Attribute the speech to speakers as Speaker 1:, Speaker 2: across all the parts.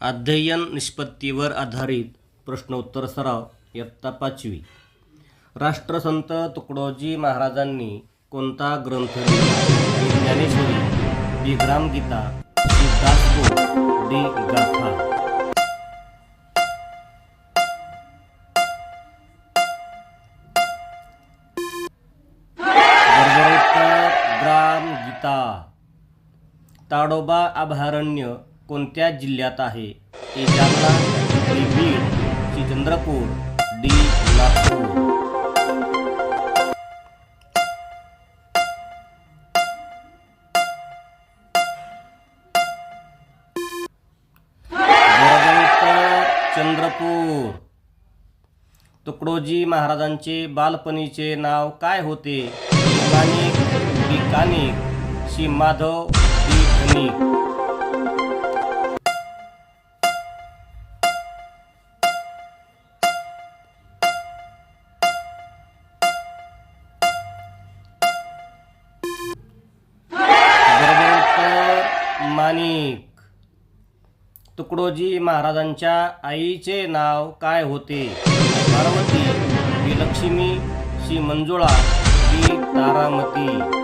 Speaker 1: अध्ययन निष्पत्तीवर आधारित प्रश्नोत्तर सराव इयत्ता पाचवी. राष्ट्रसंत तुकडोजी महाराजांनी कोणता ग्रंथ लिहिला? Dnyaneshwari D Gramgeeta D D. Gatha. Gramgeeta Tadoba अभयारण्य कोणत्या जिल्ह्यात आहे? A Jalna B Beed C Chandrapur D Nagpur. Chandrapur. Tukdoji महाराजांचे बालपणीचे नाव काय होते? माणिक डी कानिक शी माधव डी धनिक माणिक. तुकडोजी महाराजांच्या आईचे नाव काय होते? पार्वती ही लक्ष्मी श्री मंजुळा ही तारामती.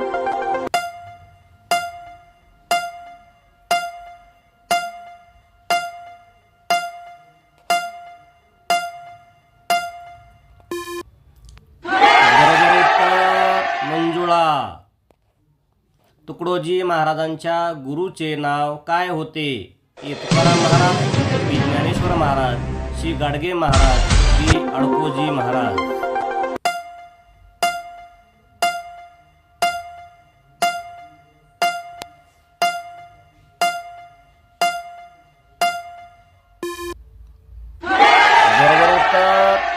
Speaker 1: तुकडोजी महाराजांच्या गुरुचे नाव काय होते? तुकाराम महाराज बी ज्ञानेश्वर महाराज श्री गाडगे महाराज श्री अडकोजी महाराज.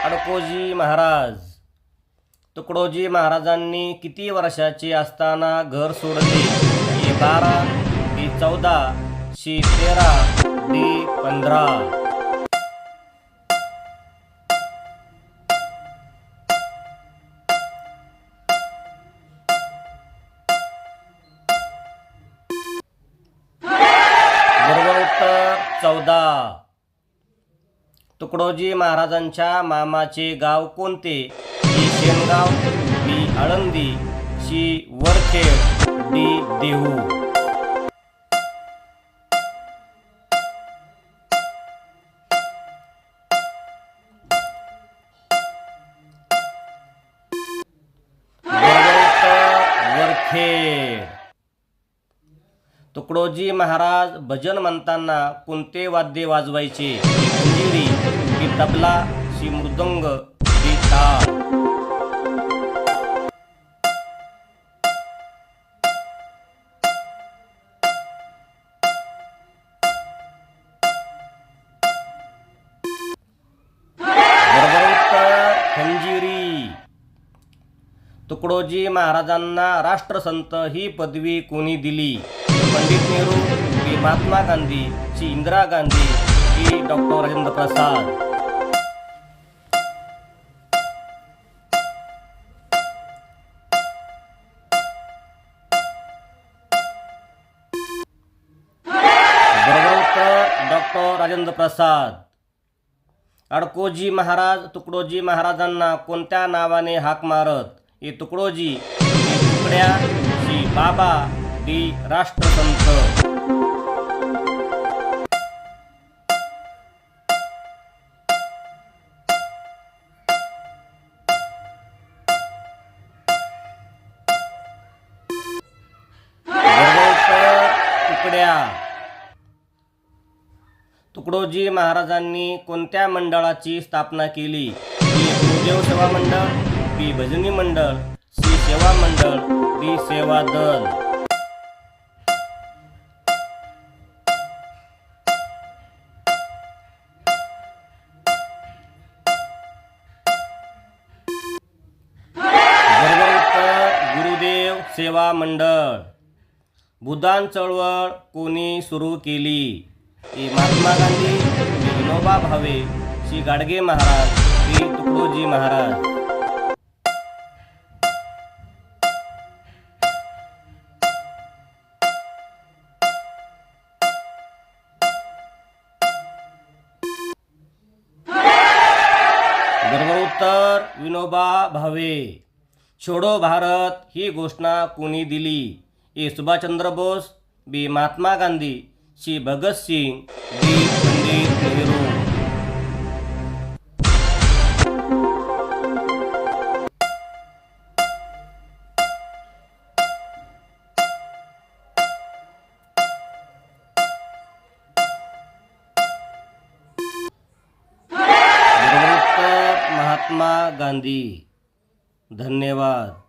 Speaker 1: अडकोजी महाराज. तुकडोजी महाराजांनी किती वर्षाचे असताना घर सोडले? ए बारा बी चौदा शी तेरा डी पंधरा. चौदा. तुकडोजी महाराजांच्या मामाचे गाव कोणते? Shengaon B Alandi C Varkhed D Dehu. Varkhed. Tukdoji Maharaj भजन म्हणताना कोणते वाद्य वाजवायचे? की तबला सी मृदंग की टाळ तुकडोजी महाराजांना राष्ट्रसंत ही पदवी कोणी दिली? पंडित नेहरू की महात्मा गांधी की इंदिरा गांधी की डॉक्टर राजेंद्र प्रसाद. डॉक्टर राजेंद्र प्रसाद. अडकोजी महाराज तुकडोजी महाराजांना कोणत्या नावाने हाक मारत? हे तुकडोजी तुकड्या श्री बाबा डी राष्ट्रसंत तुकडोजी महाराजांनी कोणत्या मंडळाची स्थापना केली डी गुरुदेव सेवा मंडळ बी भजनी मंडळ सी सेवा मंडळ डी सेवा दल. गुरुदेव सेवा मंडळ भूदान चळवळ कोणी सुरू केली? महात्मा गांधी विनोबा भावे श्री गाडगे महाराज श्री तुकडोजी महाराज. विनोबा भावे. छोडो भारत ही घोषणा कोणी दिली? A Subhash Chandra Bose B Mahatma Gandhi C Bhagat Singh D Pandit Nehru. Mahatma Gandhi. धन्यवाद.